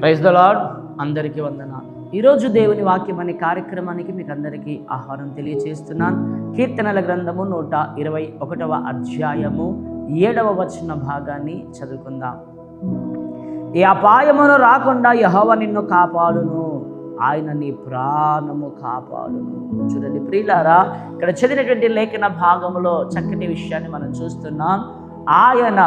Praise the lord అందరికీ వందనాలు. ఈరోజు దేవుని వాక్యం అనే కార్యక్రమానికి మీకు అందరికీ ఆహ్వానం తెలియచేస్తున్నాను. కీర్తనల గ్రంథము నూట ఇరవై ఒకటవ అధ్యాయము ఏడవ వచ్చిన భాగాన్ని చదువుకుందాం. ఈ అపాయమును రాకుండా యహోవ నిన్ను కాపాడును. ఆయన నీ ప్రాణము కాపాడును. చూడండి ప్రియులారా ఇక్కడ చదివినటువంటి లేఖన భాగంలో చక్కటి విషయాన్ని మనం చూస్తున్నాం. ఆయన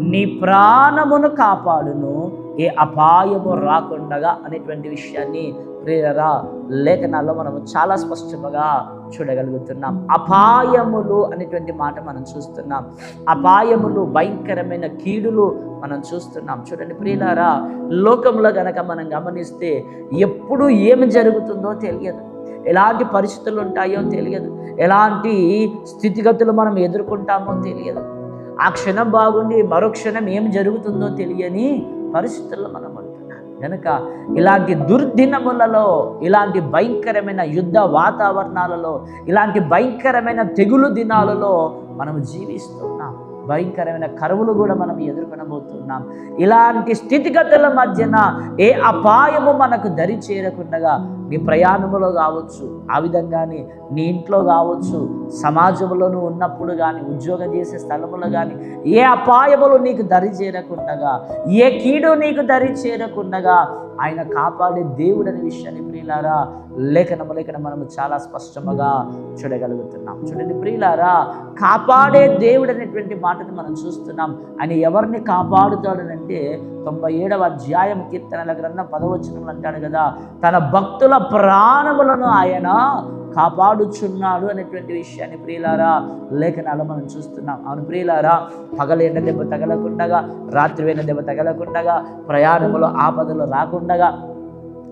నీ ప్రాణమును కాపాడును. ఏ అపాయము రాకుండా అనేటువంటి విషయాన్ని ప్రియరా లేఖనాల్లో మనము చాలా స్పష్టముగా చూడగలుగుతున్నాం. అపాయములు అనేటువంటి మాట మనం చూస్తున్నాం. అపాయములు భయంకరమైన కీడులు మనం చూస్తున్నాం. చూడండి ప్రియులారా లోకంలో గనక మనం గమనిస్తే ఎప్పుడు ఏమి జరుగుతుందో తెలియదు. ఎలాంటి పరిస్థితులు ఉంటాయో తెలియదు. ఎలాంటి స్థితిగతులు మనం ఎదుర్కొంటామో తెలియదు. ఆ క్షణం బాగుండి మరో క్షణం ఏం జరుగుతుందో తెలియని పరిస్థితుల్లో మనం ఉంటున్నాం. కనుక ఇలాంటి దుర్దినములలో ఇలాంటి భయంకరమైన యుద్ధ వాతావరణాలలో ఇలాంటి భయంకరమైన తెగులు దినాలలో మనం జీవిస్తున్నాం భయంకరమైన కరువులు కూడా మనం ఎదుర్కొనబోతున్నాం. ఇలాంటి స్థితిగతుల మధ్యన ఏ అపాయము మనకు దరి చేరకుండగా నీ ప్రయాణములో కావచ్చు ఆ విధంగానే నీ ఇంట్లో కావచ్చు సమాజంలోనూ ఉన్నప్పుడు కానీ ఉద్యోగం చేసే స్థలములో కానీ ఏ అపాయములు నీకు దరి చేరకుండగా ఏ కీడు నీకు దరి చేరకుండగా ఆయన కాపాడే దేవుడు అనే విషయాన్ని ప్రియులారా లేఖనము లేఖన మనము చాలా స్పష్టముగా చూడగలుగుతున్నాం. చూడండి ప్రియులారా కాపాడే దేవుడు అనేటువంటి మాటను మనం చూస్తున్నాం. ఆయన ఎవరిని కాపాడుతాడనంటే తొంభై ఏడవ అధ్యాయం కీర్తనల గ్రంథం పదవచనములు అంటాడు కదా తన భక్తుల ప్రాణములను ఆయన కాపాడుచున్నాడు అనేటువంటి విషయాన్ని ప్రియులారా లేఖనాలు మనం చూస్తున్నాం. అవును ప్రియులారా పగలు దెబ్బ తగలకుండగా రాత్రి దెబ్బ తగలకుండగా ప్రయాణంలో ఆపదలు రాకుండగా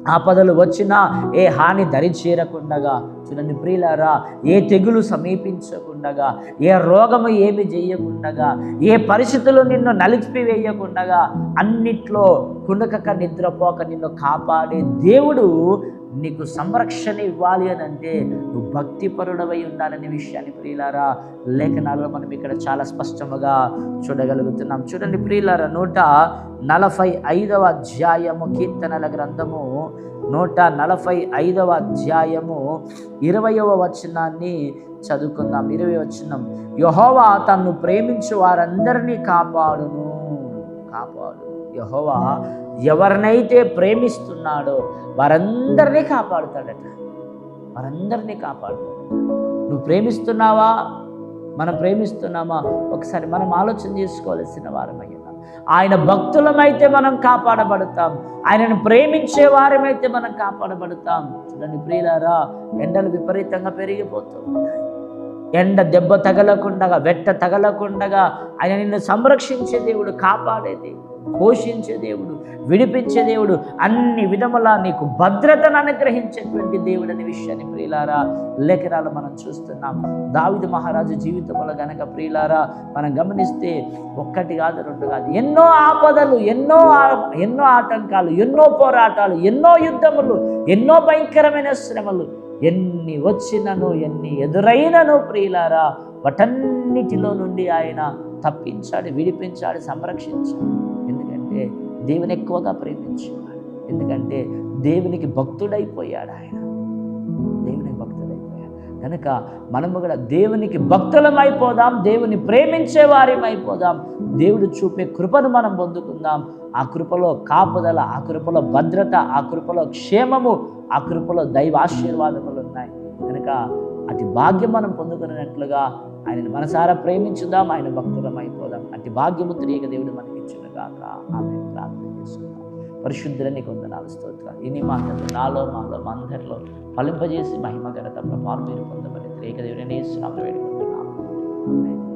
ఆపదలు వచ్చినా ఏ హాని దరి చేరకుండగా చూడండి ప్రియులారా ఏ తెగులు సమీపించకుండగా ఏ రోగము ఏమి చేయకుండగా ఏ పరిస్థితులు నిన్ను నలిపివేయకుండగా అన్నిట్లో కునకక నిద్రపోక నిన్ను కాపాడే దేవుడు నీకు సంరక్షణ ఇవ్వాలి అని అంటే నువ్వు భక్తిపరుడవై ఉండాలనే విషయాన్ని ప్రియులారా లేఖనాల్లో మనం ఇక్కడ చాలా స్పష్టముగా చూడగలుగుతున్నాం. చూడండి ప్రియులారా నూట నలభై ఐదవ అధ్యాయము కీర్తనల గ్రంథము నూట నలభై ఐదవ అధ్యాయము ఇరవయవ వచనాన్ని చదువుకుందాం. ఇరవై వచనం యహోవా తన్ను ప్రేమించు వారందరినీ కాపాడును కాపాడు. యహోవా ఎవరినైతే ప్రేమిస్తున్నాడో వారందరినీ కాపాడుతాడట. వారందరినీ కాపాడుతాడు. నువ్వు ప్రేమిస్తున్నావా? మనం ప్రేమిస్తున్నామా? ఒకసారి మనం ఆలోచన చేసుకోవాల్సిన వారమై ఆయన భక్తులమైతే మనం కాపాడబడతాం. ఆయనను ప్రేమించే వారమైతే మనం కాపాడబడతాం. చూడండి ప్రియులారా ఎండలు విపరీతంగా పెరిగిపోతున్నాయి ఎండ దెబ్బ తగలకుండగా వెట్ట తగలకుండగా ఆయన నిన్ను సంరక్షించే దేవుడు కాపాడే దేవుడు. పోషించే దేవుడు విడిపించే దేవుడు అన్ని విధములా నీకు భద్రతను అనుగ్రహించేటువంటి దేవుడు అనే విషయాన్ని ప్రియులారా లేఖనాలు మనం చూస్తున్నాం. దావిద మహారాజు జీవితంలో గనక ప్రియులారా మనం గమనిస్తే ఒక్కటి కాదు రెండు కాదు ఎన్నో ఆపదలు ఎన్నో ఎన్నో ఆటంకాలు ఎన్నో పోరాటాలు ఎన్నో యుద్ధములు ఎన్నో భయంకరమైన శ్రమలు ఎన్ని వచ్చినను ఎన్ని ఎదురైనను ప్రియులారా వాటన్నిటిలో నుండి ఆయన తప్పించాడు విడిపించాడు సంరక్షించాడు. ఎందుకంటే దేవుని ఎక్కువగా ప్రేమించేవాడు. ఎందుకంటే దేవునికి భక్తుడైపోయాడు ఆయన. దేవునికి భక్తుడైపోయాడు. కనుక మనము కూడా దేవునికి భక్తులమైపోదాం దేవుని ప్రేమించే అయిపోదాం దేవుడు చూపే కృపను మనం పొందుకుందాం. ఆ కృపలో కాపుదల ఆ కృపలో భద్రత ఆ కృపలో క్షేమము ఆ కృపలో దైవ ఆశీర్వాదములు ఉన్నాయి. కనుక అతి భాగ్యం మనం పొందుకున్నట్లుగా ఆయనను మనసారా ప్రేమించుదాం ఆయన భక్తులం అయిపోదాం. అట్టి భాగ్యము తిరిగి దేవుడు మనకి ఇచ్చునుగాక ఆమె ప్రార్థన చేసుకుందాం. పరిశుద్ధులని కొందనాలు స్తోత్రాలు. ఇన్ని మాటలు నాలో మాలో మా అందరిలో ఫలింపజేసి మహిమ ప్రభావం మీరు పొందమని తిరిగి దేవుడిని వేస్తున్నాము వేడుకుంటున్నాం